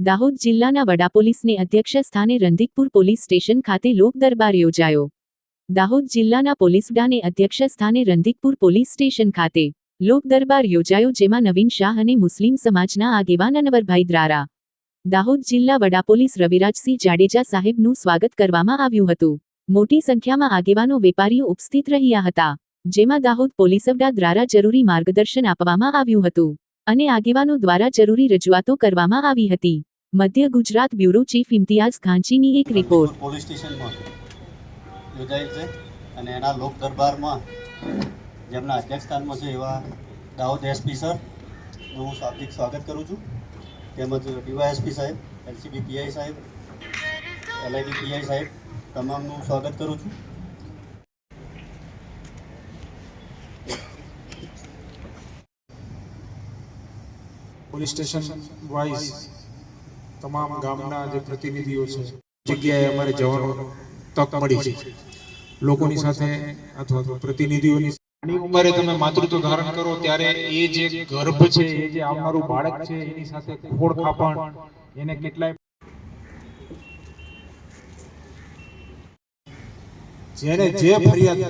દાહોદ જિલ્લાના વડા પોલીસને અધ્યક્ષ સ્થાને રંધિકપુર પોલીસ સ્ટેશન ખાતે લોક દરબાર યોજાયો. દાહોદ જિલ્લાના પોલીસ વડાને અધ્યક્ષ સ્થાને રંધિકપુર પોલીસ સ્ટેશન ખાતે લોક દરબાર યોજાયો, જેમાં નવીન શાહ અને મુસ્લિમ સમાજના આગેવાન અનવરભાઈ દ્વારા દાહોદ જિલ્લા વડા પોલીસ રવિરાજસિંહ જાડેજા સાહેબનું સ્વાગત કરવામાં આવ્યું હતું. મોટી સંખ્યામાં આગેવાનો વેપારીઓ ઉપસ્થિત રહ્યા હતા, જેમાં દાહોદ પોલીસ વડા દ્વારા જરૂરી માર્ગદર્શન આપવામાં આવ્યું હતું અને આગેવાનો દ્વારા જરૂરી રજૂઆતો કરવામાં આવી હતી. મધ્ય ગુજરાત બ્યુરો ચીફ ઇમ્તિયાઝ ખાંચીની એક રિપોર્ટ પોલીસ સ્ટેશનમાં યોજાયેલ છે અને એના લોક દરબારમાં જેમના અધ્યક્ષસ્થાનમાં છે એવા દાહોદ એસપી સરનું હું શાબ્દિક સ્વાગત કરું છું. તેમજ ડીવાયએસપી સાહેબ એલસીબી પીઆઈ સાહેબ એલઆઈડી પીઆઈ સાહેબ તમામનું સ્વાગત કરું છું. પોલીસ સ્ટેશન વાઇઝ તમામ ગામના જે પ્રતિનિધિઓ છે જગ્યાએ અમારે જવાનો તક મળી છે. લોકોની સાથે અથવા તો પ્રતિનિધિઓની નાની ઉંમરે તમે માતૃત્વ ધારણ કરો ત્યારે એ જે ગર્ભ છે એ જે આવનારું બાળક છે એની સાથે ખોડ ખાપણ એને કેટલાય જેને જે ફરિયાદ